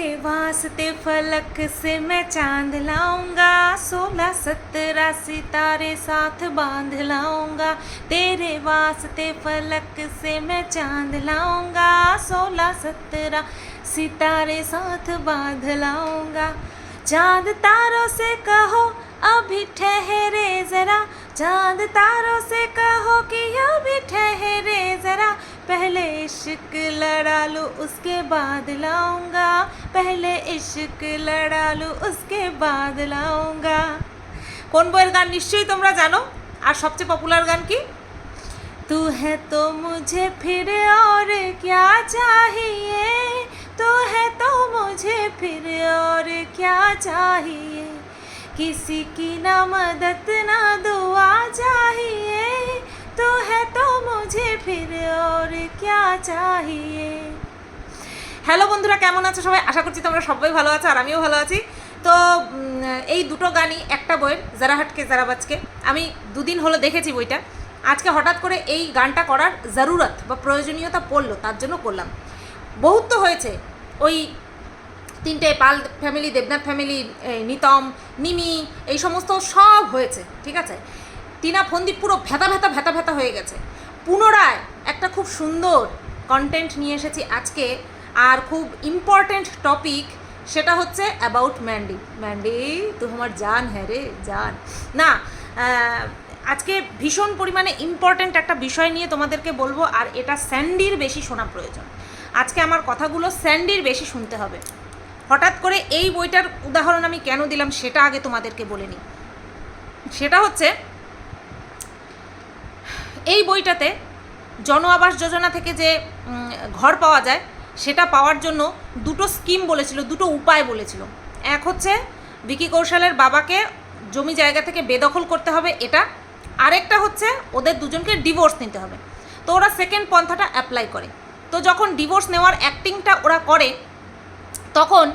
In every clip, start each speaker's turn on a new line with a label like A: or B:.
A: तेरे वास्ते फलक से मैं चाँद लाऊँगा, सोलह सत्रह सितारे साथ बाँध लाऊँगा। तेरे वास्ते फलक से मैं चाँद लाऊँगा, सोलह सत्रह सितारे साथ बाँध लाऊँगा। चाँद तारों से कहो, अभी ठहरे जरा। चाँद तारों से कहो कि अभी ठहरे जरा। पहले इश्क लड़ा लो उसके बाद लाऊंगा पहले इश्क लड़ा लो उसके बाद লাউঙ্গা কোন বইয়ের গান নিশ্চয়ই তোমরা জানো আর সবচেয়ে পপুলার গান কি तू है तो मुझे फिर और क्या चाहिए तू है तो मुझे फिर और क्या चाहिए किसी की ना मदद ना दुआ चाहिए तू है तो मुझे फिर और क्या चाहिए হ্যালো বন্ধুরা কেমন আছো সবাই আশা করছি তোমরা সবাই ভালো আছো আর আমিও ভালো আছি তো উম, এই দুটো গানই একটা বইয়ের যারা হাটকে যারা বাজকে আমি দুদিন হলো দেখেছি বইটা আজকে হঠাৎ করে এই গানটা করার জরুরত বা প্রয়োজনীয়তা পড়লো তার জন্য করলাম বহুত তো হয়েছে ওই তিনটে পাল ফ্যামিলি দেবনাথ ফ্যামিলি এই নিতম নিমি এই সমস্ত সব হয়েছে ঠিক আছে টিনা ফন্দি পুরো ভেতা ভেতা ভেতা ভেতা হয়ে গেছে। পুনরায় একটা খুব সুন্দর কন্টেন্ট নিয়ে এসেছি আজকে। আর খুব ইম্পর্ট্যান্ট টপিক সেটা হচ্ছে অ্যাবাউট ম্যান্ডি ম্যান্ডি তো আমার জান হ্যাঁ রে, জান। না আজকে ভীষণ পরিমাণে ইম্পর্ট্যান্ট একটা বিষয় নিয়ে তোমাদেরকে বলব, আর এটা স্যান্ডির বেশি শোনা প্রয়োজন। আজকে আমার কথাগুলো স্যান্ডির বেশি শুনতে হবে। হঠাৎ করে এই বইটার উদাহরণ আমি কেন দিলাম সেটা আগে তোমাদেরকে বলে নিই। সেটা হচ্ছে এই বইটাতে জন আবাস যোজনা থেকে যে ঘর পাওয়া যায়, সেটা পাওয়ার জন্য দুটো স্কিম বলেছিল, দুটো উপায় বলেছিল। এক হচ্ছে বিকি কৌশলের বাবাকে জমি জায়গা থেকে বেদখল করতে হবে, এটা। আরেকটা হচ্ছে ওদের দুজনকে ডিভোর্স নিতে হবে। তো ওরা সেকেন্ড পন্থাটা অ্যাপ্লাই করে। তো যখন ডিভোর্স নেওয়ার অ্যাক্টিংটা ওরা করে, তখন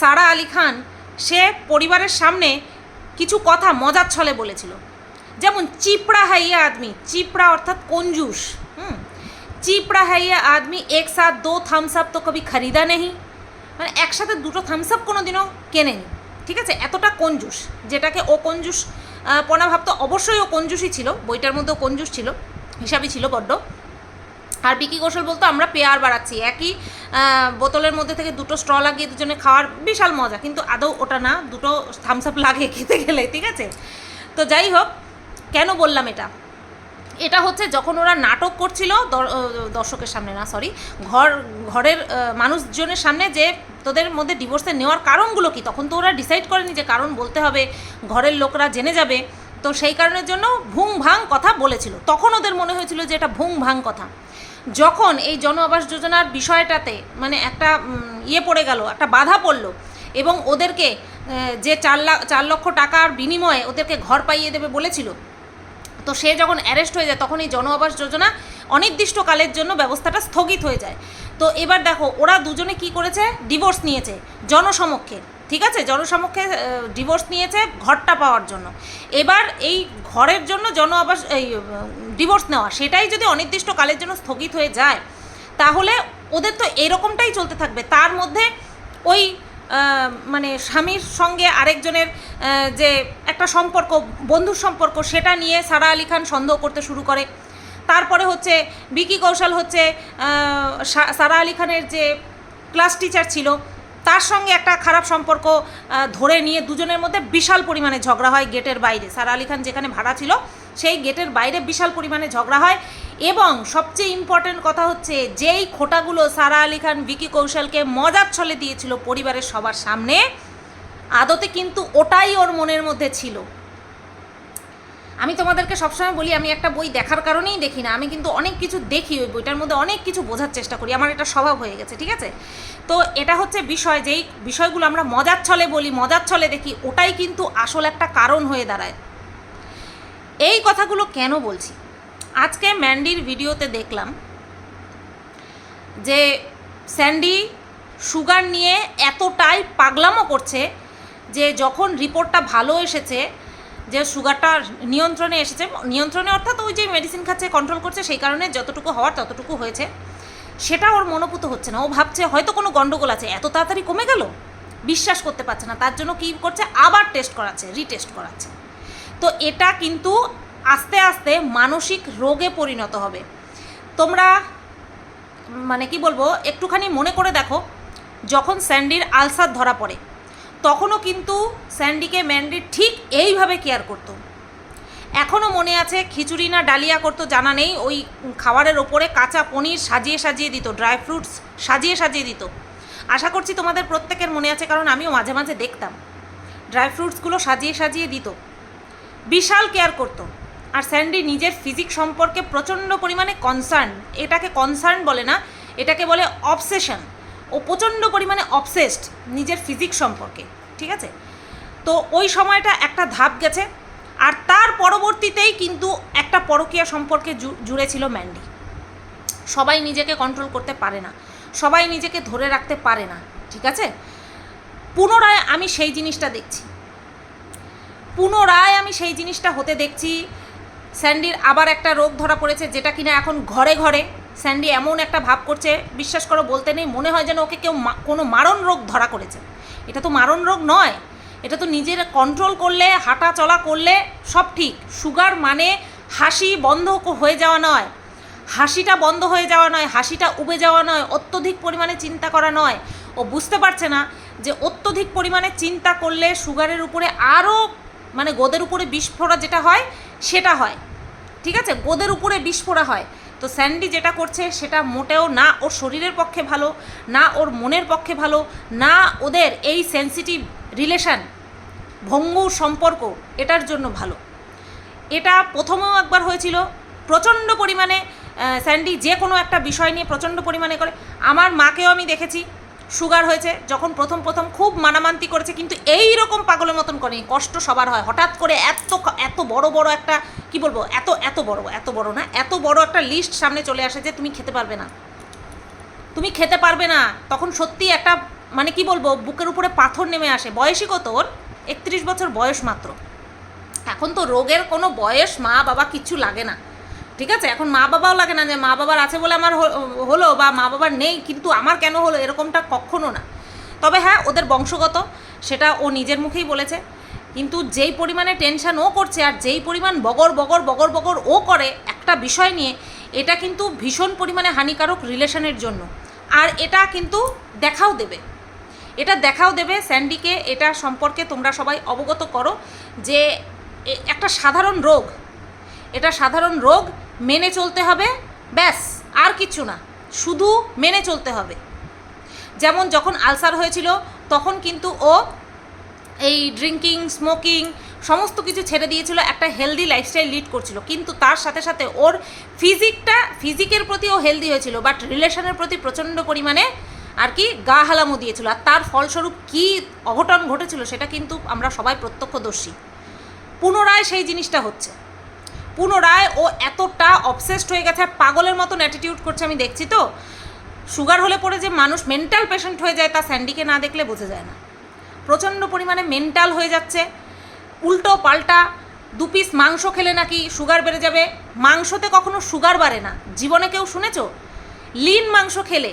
A: সারা আলী খান সে পরিবারের সামনে কিছু কথা মজার ছলে বলেছিল। যেমন চিপড়া হাইয়া আদমি, চিপড়া অর্থাৎ কঞ্জুস, হুম? চিপড়া হাইয়া আদমি এক সাথ দো থামস আপ তো কবি খরিদা নেই মানে একসাথে দুটো থামস আপ কোনো দিনও কেনেনি, ঠিক আছে? এতটা কঞ্জুস, যেটাকে ও কঞ্জুস পনা ভাবতো অবশ্যই ও কঞ্জুসই ছিল, বইটার মধ্যেও কঞ্জুস ছিল, হিসাবই ছিল বড্ড। আর বিকি কৌশল বলতো, আমরা পেয়ার বাড়াচ্ছি, একই বোতলের মধ্যে থেকে দুটো স্ট্র লাগিয়ে দুজনে খাওয়ার বিশাল মজা, কিন্তু আদৌ ওটা না, দুটো থামস আপ লাগে খেতে গেলে, ঠিক আছে? তো যাই হোক কেন বললাম এটা? এটা হচ্ছে যখন ওরা নাটক করছিল দর্শকের সামনে না সরি ঘর, ঘরের মানুষজনের সামনে যে তোদের মধ্যে ডিভোর্সে নেওয়ার কারণগুলো কি? তখন তো ওরা ডিসাইড করেনি যে কারণ বলতে হবে, ঘরের লোকরা জেনে যাবে। তো সেই কারণের জন্য ভুং ভাং কথা বলেছিল। তখন ওদের মনে হয়েছিল যে এটা ভুং ভাং কথা। যখন এই জন আবাস যোজনার বিষয়টাতে মানে একটা ইয়ে পড়ে গেল, একটা বাধা পড়ল এবং ওদেরকে যে চার লাখ চার লক্ষ টাকার বিনিময়ে ওদেরকে ঘর পাইয়ে দেবে বলেছিল তো সে যখন অ্যারেস্ট হয়ে যায় তখন এই জন আবাস যোজনা অনির্দিষ্টকালের জন্য ব্যবস্থাটা স্থগিত হয়ে যায়। তো এবার দেখো, ওরা দুজনে কি করেছে? ডিভোর্স নিয়েছে জনসমক্ষে, ঠিক আছে? জনসমক্ষে ডিভোর্স নিয়েছে ঘরটা পাওয়ার জন্য। এবার এই ঘরের জন্য জন আবাস, এই ডিভোর্স নেওয়া, সেটাই যদি অনির্দিষ্টকালের জন্য স্থগিত হয়ে যায়, তাহলে ওদের তো এরকমটাই চলতে থাকবে। তার মধ্যে ওই মানে স্বামীর সঙ্গে আরেকজনের যে একটা সম্পর্ক, বন্ধুর সম্পর্ক, সেটা নিয়ে সারা আলী খান সন্দেহ করতে শুরু করে। তারপরে হচ্ছে বিকি কৌশল হচ্ছে সারা আলী খানের যে ক্লাস টিচার ছিল, তার সঙ্গে একটা খারাপ সম্পর্ক ধরে নিয়ে দুজনের মধ্যে বিশাল পরিমাণে ঝগড়া হয় গেটের বাইরে। সারা আলী খান যেখানে ভাড়া ছিল সেই গেটের বাইরে বিশাল পরিমাণে ঝগড়া হয় এবং সবচেয়ে ইম্পর্ট্যান্ট কথা হচ্ছে যেই খোটাগুলো সারা আলী খান, ভিকি কৌশলকে মজার ছলে দিয়েছিল পরিবারের সবার সামনে, আদতে কিন্তু ওটাই ওর মনের মধ্যে ছিল। আমি তোমাদেরকে সবসময় বলি, আমি একটা বই দেখার কারণেই দেখি না, আমি কিন্তু অনেক কিছু দেখি ওই বইটার মধ্যে অনেক কিছু বোঝার চেষ্টা করি, আমার এটা স্বভাব হয়ে গেছে, ঠিক আছে? তো এটা হচ্ছে বিষয়, যেই বিষয়গুলো আমরা মজার ছলে বলি, মজার ছলে দেখি, ওটাই কিন্তু আসল একটা কারণ হয়ে দাঁড়ায়। এই কথাগুলো কেন বলছি? আজকে ম্যান্ডির ভিডিওতে দেখলাম যে স্যান্ডি সুগার নিয়ে এতটাই পাগলামো করছে যে যখন রিপোর্টটা ভালো এসেছে, যে সুগারটা নিয়ন্ত্রণে এসেছে, নিয়ন্ত্রণে অর্থাৎ ওই যে মেডিসিন খাচ্ছে কন্ট্রোল করছে, সেই কারণে যতটুকু হওয়ার ততটুকু হয়েছে। সেটা ওর মনোপুত হচ্ছে না। ও ভাবছে হয়তো কোনো গন্ডগোল আছে, এত তাড়াতাড়ি কমে গেল? বিশ্বাস করতে পারছে না। তার জন্য কী করছে? আবার টেস্ট করাচ্ছে রিটেস্ট করাচ্ছে। তো এটা কিন্তু আস্তে আস্তে মানসিক রোগে পরিণত হবে। তোমরা মানে কি বলব, একটুখানি মনে করে দেখো, যখন স্যান্ডির আলসার ধরা পড়ে, তখনও কিন্তু স্যান্ডিকে ম্যান্ডি ঠিক এইভাবে কেয়ার করতো। এখনও মনে আছে, খিচুড়ি না ডালিয়া করতো জানা নেই, ওই খাবারের ওপরে কাঁচা পনির সাজিয়ে সাজিয়ে দিত, ড্রাই ফ্রুটস সাজিয়ে সাজিয়ে দিত। আশা করছি তোমাদের প্রত্যেকের মনে আছে, কারণ আমিও মাঝে মাঝে দেখতাম। ড্রাই ফ্রুটসগুলো সাজিয়ে সাজিয়ে দিত। বিশাল কেয়ার করতো। আর স্যান্ডি নিজের ফিজিক সম্পর্কে প্রচণ্ড পরিমাণে কনসার্ন এটাকে কনসার্ন বলে না, এটাকে বলে অবসেশন ও প্রচণ্ড পরিমাণে অবসেসড নিজের ফিজিক সম্পর্কে, ঠিক আছে? তো ওই সময়টা একটা ধাপ গেছে, আর তার পরবর্তীতেই কিন্তু একটা পরকীয়া সম্পর্কে জুড়ে ছিল ম্যান্ডি। সবাই নিজেকে কন্ট্রোল করতে পারে না, সবাই নিজেকে ধরে রাখতে পারে না, ঠিক আছে? পুনরায় আমি সেই জিনিসটা দেখছি। পুনরায় আমি সেই জিনিসটা হতে দেখছি। স্যান্ডির আবার একটা রোগ ধরা পড়েছে, যেটা কিনা এখন ঘরে ঘরে। স্যান্ডি এমন একটা ভাব করছে, বিশ্বাস করো বলতে নেই, মনে হয় যেন ওকে কেউ কোনো মারণ রোগ ধরা করেছে। এটা তো মারণ রোগ নয়, এটা তো নিজের কন্ট্রোল করলে হাঁটা চলা করলে সব ঠিক। সুগার মানে হাসি বন্ধ হয়ে যাওয়া নয়। হাসিটা বন্ধ হয়ে যাওয়া নয়, হাসিটা উবে যাওয়া নয়, অত্যধিক পরিমাণে চিন্তা করা নয়। ও বুঝতে পারছে না যে অত্যধিক পরিমাণে চিন্তা করলে সুগারের উপরে আরও মানে গোদের উপরে বিস্ফোরা যেটা হয়, সেটা হয়। ঠিক আছে? গোদের উপরে বিস্ফোরা হয়। তো স্যান্ডি যেটা করছে, সেটা মোটেও না ওর শরীরের পক্ষে ভালো, না ওর মনের পক্ষে ভালো, না ওদের এই সেন্সিটিভ রিলেশন ভঙ্গুর সম্পর্ক, এটার জন্য ভালো। এটা প্রথমেও একবার হয়েছিল। প্রচণ্ড পরিমাণে স্যান্ডি যে কোনো একটা বিষয় নিয়ে প্রচণ্ড পরিমাণে করে। আমার মাকেও আমি দেখেছি। সুগার হয়েছে, যখন প্রথম প্রথম খুব মানামান্তি করেছে, কিন্তু এই রকম পাগলের মতন করেনি কষ্ট সবার হয়। হঠাৎ করে এত এত বড় বড় একটা, কি বলব, এত এত বড় এত বড় না, এত বড় একটা লিস্ট সামনে চলে আসে যে তুমি খেতে পারবে না। তুমি খেতে পারবে না। তখন সত্যি একটা মানে কি বলব, বুকের উপরে পাথর নেমে আসে। বয়সই কত ওর? একত্রিশ বছর বয়স মাত্র। এখন তো রোগের কোনো বয়স মা বাবা কিচ্ছু লাগে না। ঠিক আছে? এখন মা বাবাও লাগে না যে মা বাবার আছে বলে আমার হলো বা মা বাবার নেই, কিন্তু আমার কেন হলো এরকমটা কখনো না। তবে হ্যাঁ ওদের বংশগত, সেটা ও নিজের মুখেই বলেছে। কিন্তু যেই পরিমাণে টেনশন ও করছে আর যেই পরিমাণ বগর বগর বগর বগর ও করে একটা বিষয় নিয়ে, এটা কিন্তু ভীষণ পরিমাণে হানিকারক রিলেশনের জন্য। আর এটা কিন্তু দেখাও দেবে। এটা দেখাও দেবে স্যান্ডিকে, এটা সম্পর্কে তোমরা সবাই অবগত করো যে একটা সাধারণ রোগ, এটা সাধারণ রোগ মেনে চলতে হবে, ব্যাস, আর কিছু না। শুধু মেনে চলতে হবে। যেমন যখন আলসার হয়েছিল, তখন কিন্তু ও এই ড্রিঙ্কিং, স্মোকিং সমস্ত কিছু ছেড়ে দিয়েছিল, একটা হেলদি লাইফস্টাইল লিড করছিল। কিন্তু তার সাথে সাথে ওর ফিজিকটা ফিজিকের প্রতি ও হেলদি হয়েছিল বাট রিলেশনের প্রতি প্রচণ্ড পরিমাণে আর কি গা হালামো দিয়েছিল। আর তার ফলস্বরূপ কী অঘটন ঘটেছিল, সেটা কিন্তু আমরা সবাই প্রত্যক্ষদর্শী। পুনরায় সেই জিনিসটা হচ্ছে। পুনরায় ও এতটা অবসেসড হয়ে গেছে, পাগলের মতন অ্যাটিটিউড করছে, আমি দেখছি তো। সুগার হলে পরে যে মানুষ মেন্টাল পেশেন্ট হয়ে যায়, তা স্যান্ডিকে না দেখলে বোঝা যায় না। প্রচণ্ড পরিমাণে মেন্টাল হয়ে যাচ্ছে। উল্টো পাল্টা, দু পিস মাংস খেলে নাকি সুগার বেড়ে যাবে। মাংসতে কখনো সুগার বাড়ে না। জীবনে কেউ শুনেছো? লিন মাংস খেলে।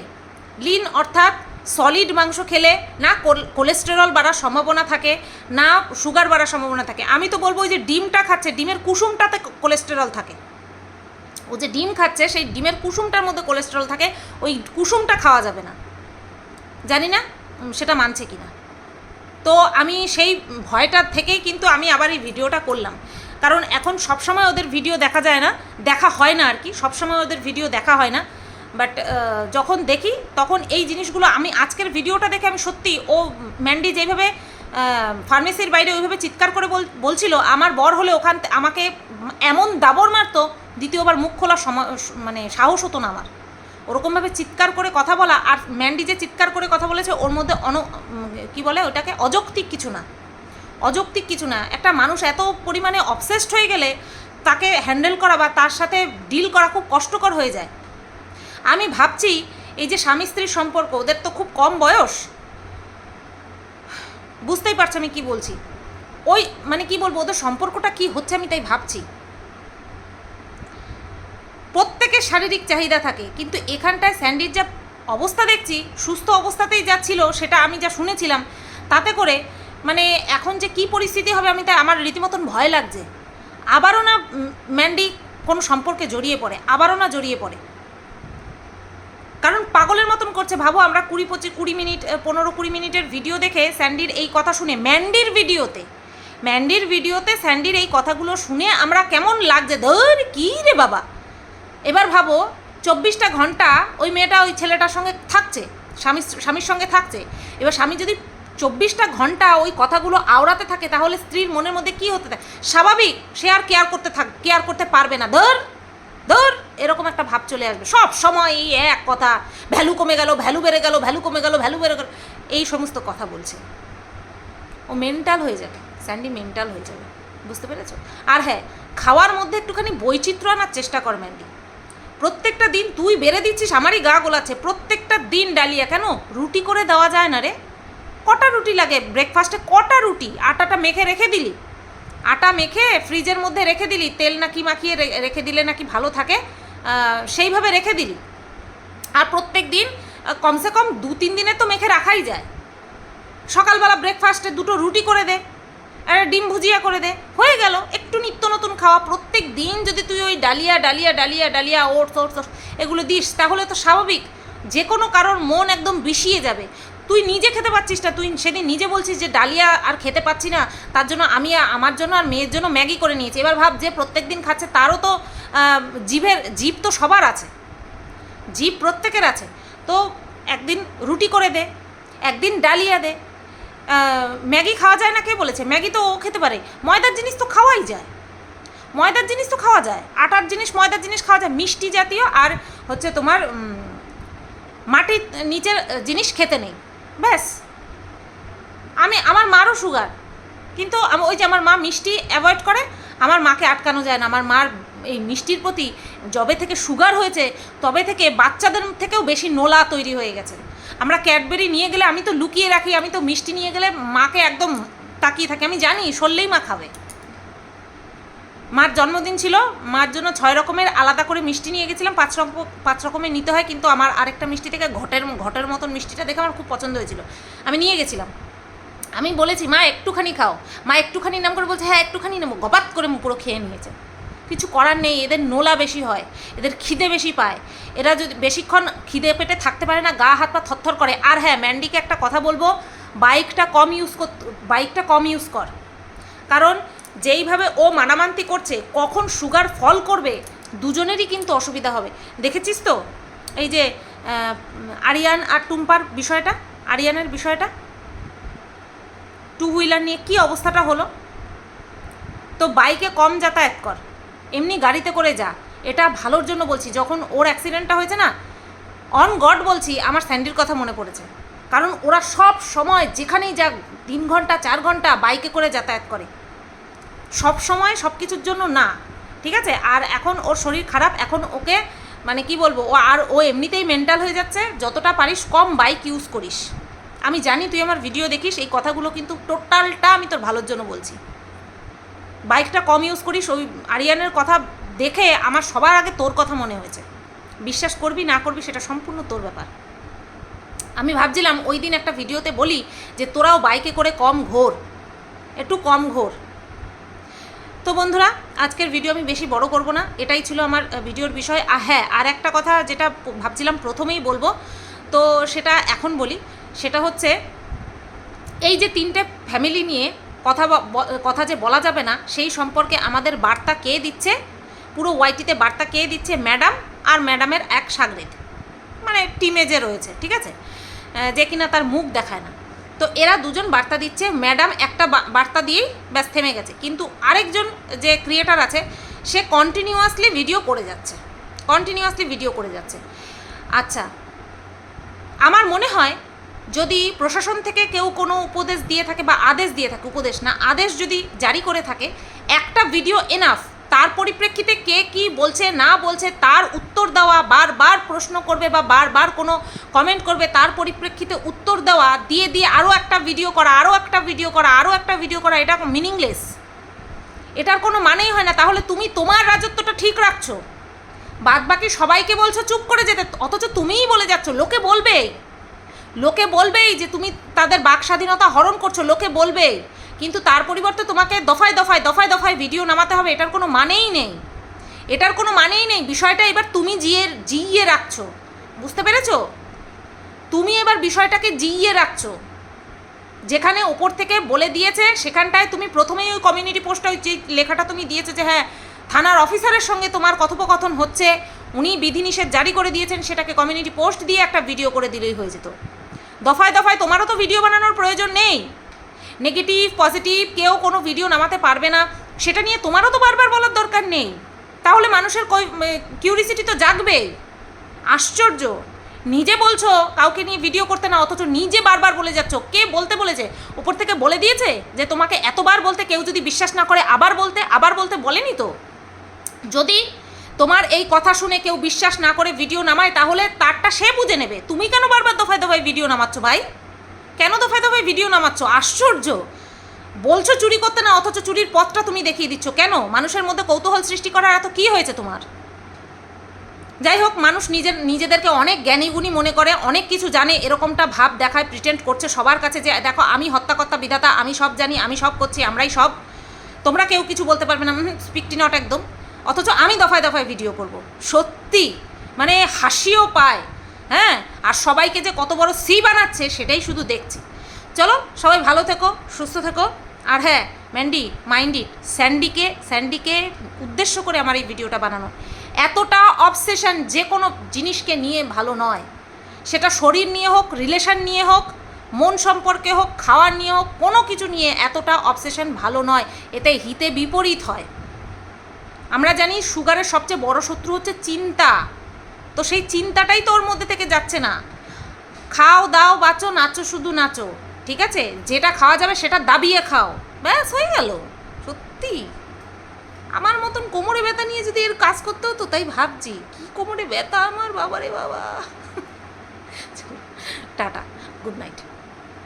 A: লিন অর্থাৎ সলিড মাংস খেলে না কোলেস্টেরল বাড়ার সম্ভাবনা থাকে, না সুগার বাড়ার সম্ভাবনা থাকে। আমি তো বলব ওই যে ডিমটা খাচ্ছে, ডিমের কুসুমটাতে কোলেস্টেরল থাকে। ও যে ডিম খাচ্ছে, সেই ডিমের কুসুমটার মধ্যে কোলেস্টেরল থাকে, ওই কুসুমটা খাওয়া যাবে না। জানি না সেটা মানছে কি না। তো আমি সেই ভয়টার থেকেই কিন্তু আমি আবার এই ভিডিওটা করলাম। কারণ এখন সবসময় ওদের ভিডিও দেখা যায় না, দেখা হয় না আর কি, সবসময় ওদের ভিডিও দেখা হয় না। বাট যখন দেখি, তখন এই জিনিসগুলো আমি আজকের ভিডিওটা দেখে আমি সত্যি, ও ম্যান্ডি যেভাবে ফার্মেসির বাইরে ওইভাবে চিৎকার করে বল- বলছিল, আমার বর হলে ওখান আমাকে এমন দাবর মারতো, দ্বিতীয়বার মুখ সময় মানে সাহস হতো না আমার। ওরকমভাবে চিৎকার করে কথা বলা, আর ম্যান্ডি যে চিৎকার করে কথা বলেছে, ওর মধ্যে অন কি বলে ওটাকে? অযৌক্তিক কিছু না। অযৌক্তিক কিছু না। একটা মানুষ এত পরিমাণে অবসেসড হয়ে গেলে, তাকে হ্যান্ডেল করা বা তার সাথে ডিল করা খুব কষ্টকর হয়ে যায়। আমি ভাবছি এই যে স্বামী স্ত্রীর সম্পর্ক, ওদের তো খুব কম বয়স। বুঝতেই পারছ আমি কি বলছি। ওই মানে কি বলব, ওদের সম্পর্কটা কি হচ্ছে আমি তাই ভাবছি। প্রত্যেকের শারীরিক চাহিদা থাকে, কিন্তু এখানটায় স্যান্ডির যা অবস্থা দেখছি, সুস্থ অবস্থাতেই যা ছিল, সেটা আমি যা শুনেছিলাম, তাতে করে মানে এখন যে কি পরিস্থিতি হবে আমি তাই আমার রীতিমতন ভয় লাগছে। আবারও না ম্যান্ডি কোনো সম্পর্কে জড়িয়ে পড়ে, আবারও না জড়িয়ে পড়ে। কারণ পাগলের মতন করছে। ভাবো আমরা কুড়ি পঁচিশ, কুড়ি মিনিট পনেরো, কুড়ি মিনিটের ভিডিও দেখে স্যান্ডির এই কথা শুনে, ম্যান্ডির ভিডিওতে ম্যান্ডির ভিডিওতে স্যান্ডির এই কথাগুলো শুনে আমরা কেমন লাগছে? ধর, কী রে বাবা? এবার ভাবো, চব্বিশটা ঘণ্টা ওই মেয়েটা ওই ছেলেটার সঙ্গে থাকছে, স্বামী, স্বামীর সঙ্গে থাকছে। এবার স্বামী যদি চব্বিশটা ঘণ্টা ওই কথাগুলো আওড়াতে থাকে, তাহলে স্ত্রীর মনের মধ্যে কি হতে থাকে? স্বাভাবিক, সে আর কেয়ার করতে থাক কেয়ার করতে পারবে না। ধর ধর, এরকম একটা ভাব চলে আসবে। সব সময় এই এক কথা, ভ্যালু কমে গেল, ভ্যালু বেড়ে গেল, ভ্যালু কমে গেল, ভ্যালু বেড়ে গেল, এই সমস্ত কথা বলছে। ও মেন্টাল হয়ে যাবে, স্যান্ডি মেন্টাল হয়ে যাবে, বুঝতে পেরেছ? আর হ্যাঁ খাওয়ার মধ্যে একটুখানি বৈচিত্র্য আনার চেষ্টা কর, ম্যান্ডি। প্রত্যেকটা দিন তুই বেড়ে দিচ্ছিস, আমারই গা গোলাচ্ছে, প্রত্যেকটা দিন ডালিয়া কেন? রুটি করে দেওয়া যায় না রে। কটা রুটি লাগে? ব্রেকফাস্টে কটা রুটি? আটাটা মেখে রেখে দিলি। আটা মেখে ফ্রিজের মধ্যে রেখে দিলি, তেল নাকি মাখিয়ে রেখে দিলে নাকি ভালো থাকে সেইভাবে রেখে দিলি। আর প্রত্যেক দিন কমসে কম দু তিন দিনে তো মেখে রাখাই যায়। সকালবেলা ব্রেকফাস্টে দুটো রুটি করে দে, আর ডিম ভুজিয়া করে দে। হয়ে গেল, একটু নিত্য নতুন খাওয়া। প্রত্যেক দিন যদি তুই ওই ডালিয়া ডালিয়া ডালিয়া ডালিয়া, ওটস ওটস এগুলো দিস, তাহলে তো স্বাভাবিক যে কোনো কারোর মন একদম বিষিয়ে যাবে। তুই নিজে খেতে পাচ্ছিস না, তুই সেদিন নিজে বলছিস যে ডালিয়া আর খেতে পাচ্ছি না, তার জন্য আমি আমার জন্য আর মেয়ের জন্য ম্যাগি করে নিয়েছি। এবার ভাব যে প্রত্যেক দিন খাচ্ছে তারও তো জিভের জিভ তো সবার আছে। জিভ প্রত্যেকের আছে। তো একদিন রুটি করে দে, একদিন ডালিয়া দে। ম্যাগি খাওয়া যায় না কে বলেছে? ম্যাগি তো ও খেতে পারে। ময়দার জিনিস তো খাওয়াই যায়। ময়দার জিনিস তো খাওয়া যায়। আটার জিনিস, ময়দার জিনিস খাওয়া যায়। মিষ্টি জাতীয় আর হচ্ছে তোমার মাটির নিচের জিনিস খেতে নেই। ব্যাস। আমি, আমার মারও সুগার কিন্তু ওই যে আমার মা মিষ্টি অ্যাভয়েড করে, আমার মাকে আটকানো যায় না। আমার মার এই মিষ্টির প্রতি যবে থেকে সুগার হয়েছে, তবে থেকে বাচ্চাদের থেকেও বেশি নোলা তৈরি হয়ে গেছে। আমরা ক্যাডবেরি নিয়ে গেলে আমি তো লুকিয়ে রাখি, আমি তো মিষ্টি নিয়ে গেলে মাকে একদম তাকিয়ে থাকি। আমি জানি, সরলেই মা খাবে। মার জন্মদিন ছিল, মার জন্য ছয় রকমের আলাদা করে মিষ্টি নিয়ে গেছিলাম, পাঁচ রকম পাঁচ রকমের নিতে হয়, কিন্তু আমার আরেকটা মিষ্টি থেকে ঘটের ঘটের মতন মিষ্টিটা দেখে আমার খুব পছন্দ হয়েছিল। আমি নিয়ে গেছিলাম। আমি বলেছি, মা, একটুখানি খাও। মা একটুখানি নাম করে বলছে হ্যাঁ একটুখানি নেব। গবাত করে পুরো খেয়ে নিয়েছে। কিছু করার নেই, এদের নোলা বেশি হয়, এদের খিদে বেশি পায়। এরা যদি বেশিক্ষণ খিদে পেটে থাকতে পারে না, গা, হাত, পা থরথর করে। আর হ্যাঁ ম্যান্ডিকে একটা কথা বলব, বাইকটা কম ইউজ কর, বাইকটা কম ইউজ কর। কারণ যেইভাবে ও মানামান্তি করছে, কখন সুগার ফল করবে, দুজনেরই কিন্তু অসুবিধা হবে। দেখেছিস তো? এই যে আরিয়ান আর টুম্পার বিষয়টা, আরিয়ানের বিষয়টা? টু হুইলার নিয়ে কি অবস্থাটা হলো? তো বাইকে কম যাতায়াত কর, এমনি গাড়িতে করে যা। এটা ভালোর জন্য বলছি, যখন ওর অ্যাক্সিডেন্টটা হয়েছে না অন গড বলছি, আমার স্যান্ডির কথা মনে পড়েছে। কারণ ওরা সব সময় যেখানেই যা তিন ঘণ্টা, চার ঘণ্টা বাইকে করে যাতায়াত করে। সব সময় সব কিছুর জন্য না, ঠিক আছে? আর এখন ওর শরীর খারাপ, এখন ওকে মানে কি বলব, ও আর ও এমনিতেই মেন্টাল হয়ে যাচ্ছে, যতটা পারিস কম বাইক ইউজ করিস। আমি জানি তুই আমার ভিডিও দেখিস, এই কথাগুলো কিন্তু টোটালটা আমি তোর ভালোর জন্য বলছি। বাইকটা কম ইউজ করিস, ওই আরিয়ানের কথা দেখে আমার সবার আগে তোর কথা মনে হয়েছে। বিশ্বাস করবি, না করবি, সেটা সম্পূর্ণ তোর ব্যাপার। আমি ভাবছিলাম ওই দিন একটা ভিডিওতে বলি যে তোরাও বাইকে করে কম ঘোর, একটু কম ঘোর। তো বন্ধুরা, আজকের ভিডিও আমি বেশি বড় করব না। এটাই ছিল আমার ভিডিওর বিষয়। আর হ্যাঁ আর একটা কথা যেটা ভাবছিলাম প্রথমেই বলব, তো সেটা এখন বলি। সেটা হচ্ছে, এই যে তিনটে ফ্যামিলি নিয়ে কথা কথা যে বলা যাবে না, সেই সম্পর্কে আমাদের বার্তা কে দিচ্ছে? পুরো ওয়াইটিতে বার্তা কে দিচ্ছে? ম্যাডাম আর ম্যাডামের এক সাগরেদ। মানে টিমে যে রয়েছে, ঠিক আছে? যে কিনা তার মুখ দেখায় না। তো এরা দুজন বার্তা দিচ্ছে, ম্যাডাম একটা বার্তা দিয়েই ব্যাস থেমে গেছে। কিন্তু আরেকজন যে ক্রিয়েটার আছে, সে কন্টিনিউয়াসলি ভিডিও করে যাচ্ছে। কন্টিনিউয়াসলি ভিডিও করে যাচ্ছে। আচ্ছা আমার মনে হয় যদি প্রশাসন থেকে কেউ কোনো উপদেশ দিয়ে থাকে বা আদেশ দিয়ে থাকে, উপদেশ না, আদেশ যদি জারি করে থাকে, একটা ভিডিও এনাফ তার পরিপ্রেক্ষিতে কে কি বলছে, না বলছে, তার উত্তর দেওয়া, বারবার প্রশ্ন করবে বা বারবার কোনো কমেন্ট করবে, তার পরিপ্রেক্ষিতে উত্তর দেওয়া, দিয়ে দিয়ে আরও একটা ভিডিও করা, আরও একটা ভিডিও করা, আরও একটা ভিডিও করা, এটা মিনিংলেস এটার কোনো মানেই হয় না। তাহলে তুমি তোমার রাজত্বটা ঠিক রাখছো। বাদ বাকি সবাইকে বলছো চুপ করে যেতে, অথচ তুমিই বলে যাচ্ছ, লোকে বলবেই। লোকে বলবেই যে তুমি তাদের বাক স্বাধীনতা হরণ করছ, লোকে বলবেই। কিন্তু তার পরিবর্তে তোমাকে দফায় দফায় দফায় দফায় ভিডিও নামাতে হবে, এটার কোনো মানেই নেই। এটার কোনো মানেই নেই। বিষয়টা এবার তুমি জিয়ে, জিইয়ে রাখছো। বুঝতে পেরেছ? তুমি এবার বিষয়টাকে জিইয়ে রাখছো। যেখানে ওপর থেকে বলে দিয়েছে, সেখানটায় তুমি প্রথমেই ওই কমিউনিটি পোস্টটা ওই যে লেখাটা তুমি দিয়েছে যে হ্যাঁ থানার অফিসারের সঙ্গে তোমার কথোপকথন হচ্ছে, উনি বিধিনিষেধ জারি করে দিয়েছেন, সেটাকে কমিউনিটি পোস্ট দিয়ে একটা ভিডিও করে দিলেই হয়ে যেত। দফায় দফায় তোমারও তো ভিডিও বানানোর প্রয়োজন নেই। নেগেটিভ, পজিটিভ, কেউ কোনো ভিডিও নামাতে পারবে না। সেটা নিয়ে তোমারও তো বারবার বলার দরকার নেই। তাহলে মানুষের কিউরিসিটি তো জাগবেই। আশ্চর্য। নিজে বলছো, কাউকে নিয়ে ভিডিও করতে না, অথচ নিজে বারবার বলে যাচ্ছ। কে বলতে বলেছে? উপর থেকে বলে দিয়েছে যে, তোমাকে এতবার বলতে কেউ যদি বিশ্বাস না করে, আবার বলতে আবার বলতে বলেনি তো? যদি তোমার এই কথা শুনে কেউ বিশ্বাস না করে ভিডিও নামায়, তাহলে তারটা সে বুঝে নেবে। তুমি কেন বারবার দফায় দফায় ভিডিও নামাচ্ছ ভাই? কেন দফায় দফায় ভিডিও নামাচ্ছ? আশ্চর্য। বলছো চুরি করতে না, অথচ চুরির পথটা তুমি দেখিয়ে দিচ্ছ। কেন? মানুষের মধ্যে কৌতূহল সৃষ্টি করার এত কী হয়েছে তোমার? যাই হোক, মানুষ নিজের, নিজেদেরকে অনেক জ্ঞানী গুণী মনে করে, অনেক কিছু জানে, এরকমটা ভাব দেখায় প্রিটেন্ড করছে সবার কাছে যে, দেখো, আমি হত্যাকর্তা, বিধাতা, আমি সব জানি, আমি সব করছি, আমরাই সব। তোমরা কেউ কিছু বলতে পারবে না স্পিকটি নট একদম। অথচ আমি দফায় দফায় ভিডিও করব। সত্যি। মানে হাসিও পায়। হ্যাঁ? আর সবাইকে যে কত বড় সি বানাচ্ছে সেটাই শুধু দেখছি। চলো, সবাই ভালো থেকো, সুস্থ থেকো। আর হ্যাঁ ম্যান্ডি মাইন্ডিট স্যান্ডিকে স্যান্ডিকে উদ্দেশ্য করে আমার এই ভিডিওটা বানানো। এতটা অবসেশন যে কোনো জিনিসকে নিয়ে ভালো নয়। সেটা শরীর নিয়ে হোক রিলেশন নিয়ে হোক, মন সম্পর্কে হোক, খাওয়ার নিয়ে হোক, কোনো কিছু নিয়ে এতটা অবসেশন ভালো নয়। এতে হিতে বিপরীত হয়। আমরা জানি সুগারের সবচেয়ে বড় শত্রু হচ্ছে চিন্তা। তো সেই চিন্তাটাই তো ওর মধ্যে থেকে যাচ্ছে না। খাও, দাও, বাঁচো, নাচো, শুধু নাচো, ঠিক আছে? যেটা খাওয়া যাবে সেটা দাবিয়ে খাও। ব্যাস, হয়ে গেল। সত্যি? আমার মতন কোমরে ব্যথা নিয়ে যদি এর কাজ করতে হতো, তাই ভাবছি, কি কোমরে ব্যথা আমার, বাবারে বাবা। Ta ta, good night.